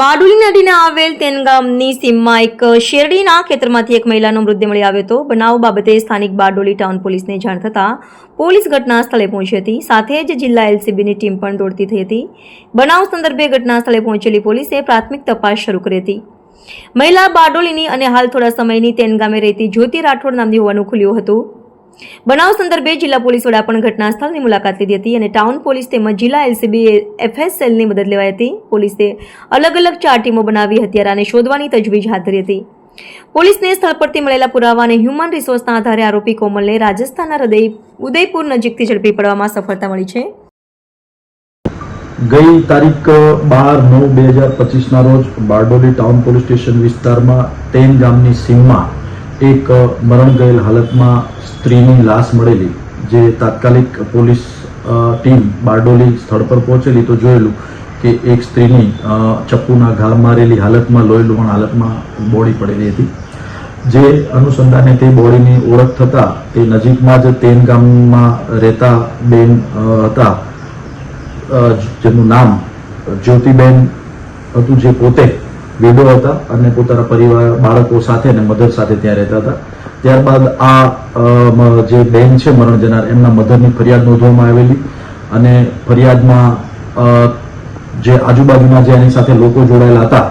બારડોલી નદીને આવેલ તેન ગામની સીમમાં એક શેરડીના ખેતરમાંથી એક મહિલાનો મૃતદેહ મળી આવ્યો હતો. બનાવ બાબતે સ્થાનિક બારડોલી ટાઉન પોલીસને જાણ થતાં પોલીસ ઘટના સ્થળે પહોંચી હતી. સાથે જ જિલ્લા એલસીબીની ટીમ પણ દોડતી થઈ હતી. બનાવ સંદર્ભે ઘટના સ્થળે પહોંચેલી પોલીસે પ્રાથમિક તપાસ શરૂ કરી હતી. મહિલા બારડોલીની અને હાલ થોડા સમયની તેન ગામે રહેતી જ્યોતિ રાઠોડ નામની હોવાનું ખુલ્યું હતું. બનાવ સંદર્ભે જિલ્લા પોલીસ વડા પણ ઘટના મુલાકાત લીધી હતી અને ટાઉન પોલીસ તેમજ જિલ્લા એલસીબી એફએસએલની મદદ લેવાઈ હતી. પોલીસે અલગ અલગ ચાર ટીમો બનાવી હત્યારાને શોધવાની તજવીજ હાથ ધરી હતી. પોલીસને સ્થળ પરથી મળેલા પુરાવા અને હ્યુમન રિસોર્સના આધારે આરોપી કોમલને રાજસ્થાનના હૃદય, ઉદયપુર નજીકથી ઝડપી પડવામાં સફળતા મળી છે. ગઈ તારીખ બાર નવ બે હજાર પચીસના રોજ બારડોલી ટાઉન પોલીસ સ્ટેશન વિસ્તારમાં તેન ગામની સીમમાં એક મરણ ગયેલ હાલતમાં સ્ત્રીની લાશ મળેલી, જે તાત્કાલિક પોલીસ ટીમ બારડોલી સ્થળ પર પહોંચેલી તો જોયેલું કે એક સ્ત્રીની ચપ્પુના ઘા મારેલી હાલતમાં લોહી લુહાણ હાલતમાં બોડી પડેલી હતી. જે અનુસંધાને તે બોડીની ઓળખ થતાં તે નજીકમાં જ તેન ગામમાં રહેતા બેન હતા. જેનું નામ જ્યોતિબેન હતું જે પોતે વિડો હતા અને પોતાના પરિવાર, બાળકો સાથે અને મધર સાથે ત્યાં રહેતા હતા. ત્યારબાદ આ જે બેન છે મરણ જનાર, એમના મધરની ફરિયાદ નોંધવામાં આવેલી અને ફરિયાદમાં જે આજુબાજુના જે એની સાથે લોકો જોડાયેલા હતા,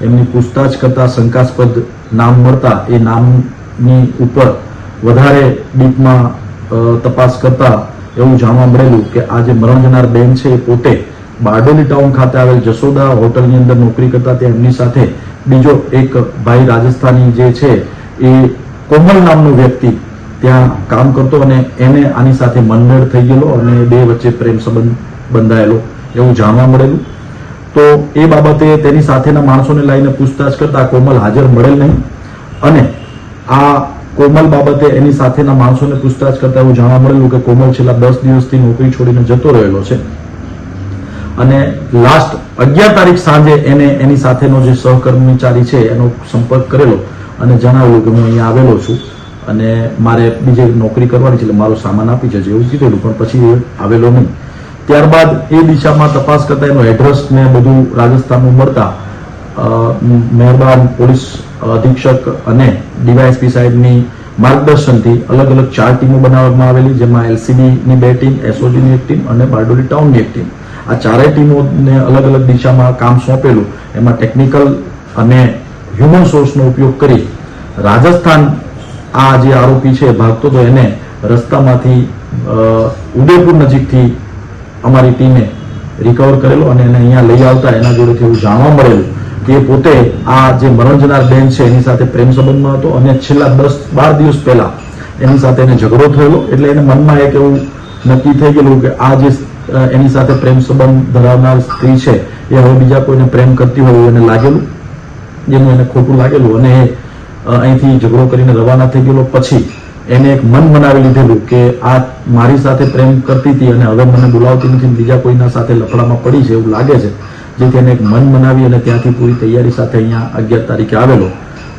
એમની પૂછતાછ કરતા શંકાસ્પદ નામ મળતા એ નામની ઉપર વધારે ડીપમાં તપાસ કરતા એવું જાણવા મળેલું કે આ જે મરણ જનાર બેન છે એ પોતે બારડોલી ટાઉન ખાતે આવેલ જશોદા હોટલની અંદર નોકરી કરતા તે એમની સાથે બીજો એક ભાઈ રાજસ્થાની જે છે, એ કોમલ નામનો વ્યક્તિ ત્યાં કામ કરતો અને એને આની સાથે મનમેળ થઈ ગયેલો અને બે વચ્ચે પ્રેમ સંબંધ બંધાયેલો એવું જાણવા મળેલું. તો એ બાબતે તેની સાથેના માણસોને લઈને પૂછતાછ કરતા કોમલ હાજર મળેલ નહીં અને આ કોમલ બાબતે એની સાથેના માણસોને પૂછતાછ કરતા એવું જાણવા મળેલું કે કોમલ છેલ્લા દસ દિવસથી નોકરી છોડીને જતો રહેલો છે. અને લાસ્ટ અગિયાર તારીખ સાંજે એને એની સાથેનો જે સહકર્મચારી છે, એનો સંપર્ક કરેલો અને જણાવેલું કે હું અહીંયા આવેલો છું અને મારે બીજે નોકરી કરવાની છે એટલે મારો સામાન આપી જજો એવું કીધેલું, પણ પછી આવેલો નહીં. ત્યારબાદ એ દિશામાં તપાસ કરતા એનો એડ્રેસ ને બધું રાજસ્થાનનું મળતા મહેરબાન પોલીસ અધિક્ષક અને ડીવાયએસપી સાહેબની માર્ગદર્શનથી અલગ અલગ ચાર ટીમો બનાવવામાં આવેલી, જેમાં એલસીબીની બે ટીમ, એસઓજીની એક ટીમ અને બારડોલી ટાઉનની એક ટીમ. આ ચારેય ટીમોને અલગ અલગ દિશામાં કામ સોંપેલું, એમાં ટેકનિકલ અને હ્યુમન સોર્સનો ઉપયોગ કરી રાજસ્થાન આ જે આરોપી છે ભાગતો તો એને રસ્તામાંથી ઉદયપુર નજીકથી અમારી ટીમે રિકવર કરેલો અને એને અહીંયા લઈ આવતા એના જોડેથી એવું જાણવા મળેલું કે પોતે આ જે મરણજનાર બેન છે એની સાથે પ્રેમ સંબંધમાં હતો અને છેલ્લા દસ બાર દિવસ પહેલા એની સાથે એને ઝઘડો થયેલો, એટલે એને મનમાં એક એવું નક્કી થઈ ગયેલું કે આ જે એની સાથે પ્રેમ સંબંધ ધરાવનાર સ્ત્રી છે, એ હવે બીજા કોઈને પ્રેમ કરતી હોય એને લાગેલું? જેનું એને ખોટું લાગેલું? અને એ અહીંથી ઝઘડો કરીને રવાના થઈ ગયેલો પછી એને એક મન બનાવી લીધેલું કે આ મારી સાથે પ્રેમ કરતી હતી અને હવે મને બોલાવતી નથી બીજા કોઈના સાથે લફડામાં પડી છે એવું લાગે છે. જેથી એને એક મન બનાવી અને ત્યાંથી પૂરી તૈયારી સાથે અહીંયા અગિયાર તારીખે આવેલો.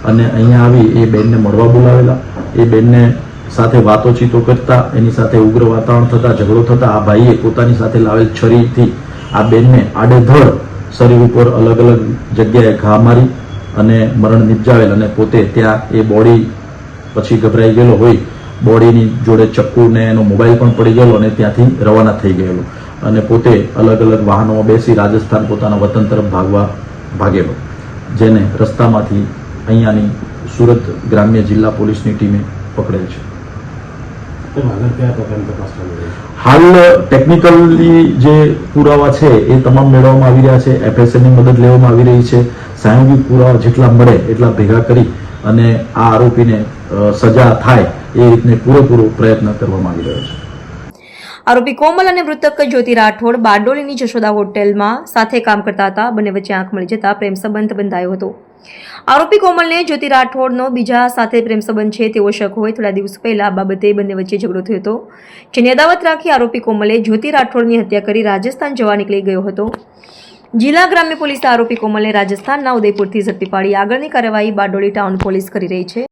અને અહીંયા આવી એ બેનને મળવા બોલાવેલા. એ બેનને સાથે વાતોચીતો કરતા, એની સાથે ઉગ્ર વાતાવરણ થતા, ઝઘડો થતા, આ ભાઈએ પોતાની સાથે લાવેલ છરીથી આ બેનને આડેધડ શરીર ઉપર અલગ અલગ જગ્યાએ ઘા મારી અને મરણ નિપજાવેલ અને પોતે ત્યાં એ બોડી પછી ગભરાઈ ગયેલો હોય, બોડીની જોડે ચક્કુ ને એનો મોબાઈલ પણ પડી ગયેલો અને ત્યાંથી રવાના થઈ ગયેલો અને પોતે અલગ અલગ વાહનોમાં બેસી રાજસ્થાન પોતાના વતન તરફ ભાગવા ભાગેલો, જેને રસ્તામાંથી અહીંયાની સુરત ગ્રામ્ય જિલ્લા પોલીસની ટીમે પકડેલ છે. હાલ ટેકનિકલી જે પુરાવા છે એ તમામ મેળવવામાં આવી રહ્યા છે. એફએસએલની મદદ લેવામાં આવી રહી છે. સામૂહિક પુરાવા જેટલા મળે એટલા ભેગા કરી અને આ આરોપીને સજા થાય એ રીતને પૂરેપૂરો પ્રયત્ન કરવામાં આવી રહ્યો છે. આરોપી કોમલ અને મૃતક જ્યોતિ રાઠોડ બારડોલીની જશોદા હોટેલમાં સાથે કામ કરતા હતા. બંને વચ્ચે આંખ મળી જતા પ્રેમ સંબંધ બંધાયો હતો. આરોપી કોમલને જ્યોતિ રાઠોડનો બીજા સાથે પ્રેમ સંબંધ છે તેવો શક હોય. થોડા દિવસ પહેલા આ બાબતે બંને વચ્ચે ઝઘડો થયો હતો, જેની અદાવત રાખી આરોપી કોમલે જ્યોતિ રાઠોડની હત્યા કરી રાજસ્થાન જવા નીકળી ગયો હતો. જિલ્લા ગ્રામ્ય પોલીસે આરોપી કોમલને રાજસ્થાનના ઉદયપુરથી ઝડપી પાડી. આગળની કાર્યવાહી બારડોલી ટાઉન પોલીસ કરી રહી છે.